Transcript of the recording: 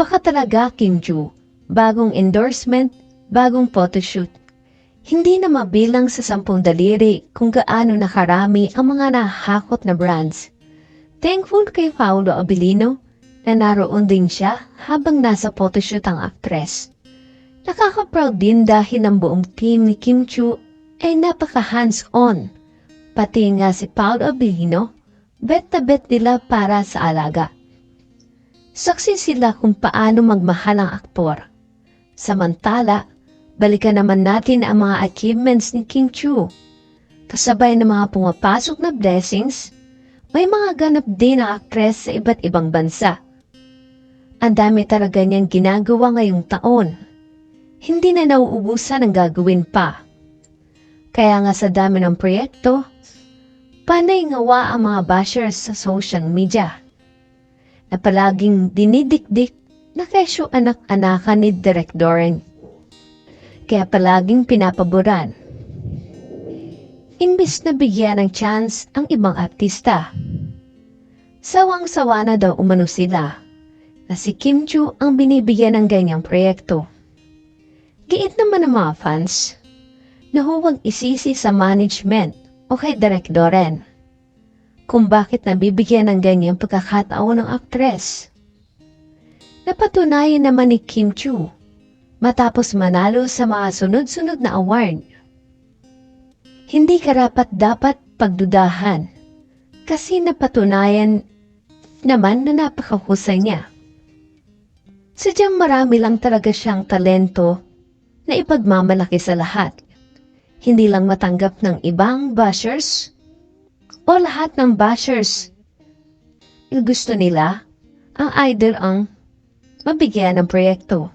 Iba ka talaga, Kim Ju. Bagong endorsement, bagong photoshoot. Hindi na mabilang sa sampung daliri kung gaano nakarami ang mga nahakot na brands. Thankful kay Paolo Abilino na naroon din siya habang nasa photoshoot ang actress. Nakaka-proud din dahil ang buong team ni Kim Chu ay napaka hands-on. Pati nga si Paolo Abilino, bet na bet nila para sa alaga. Saksi sila kung paano magmahal ang aktor. Samantala, balikan naman natin ang mga achievements ni Kim Chu. Kasabay ng mga pumapasok na blessings, may mga ganap din ang aktres sa iba't ibang bansa. Ang dami talaga niyang ginagawa ngayong taon. Hindi na nauubusan ang gagawin pa. Kaya nga sa dami ng proyekto, panay ngawa ang mga bashers sa social media na palaging dinidikdik na kesyo anak-anakan ni Direk Doren. Kaya palaging pinapaboran. Imbis na bigyan ng chance ang ibang artista. Sawang-sawa na daw umano sila na si Kim Chu ang binibigyan ng ganyang proyekto. Giit naman ng mga fans na huwag isisi sa management o kay Direk Doren kung bakit nabibigyan ng ganyang pagkakataon ng aktres. Napatunayan naman ni Kim Chu matapos manalo sa mga sunod-sunod na award. Hindi karapat dapat pagdudahan kasi napatunayan naman na napakahusay niya. Sadyang marami lang talaga siyang talento na ipagmamalaki sa lahat. Hindi lang matanggap ng ibang bashers o lahat ng bashers. Gusto nila, ang idol ang mabigyan ng proyekto.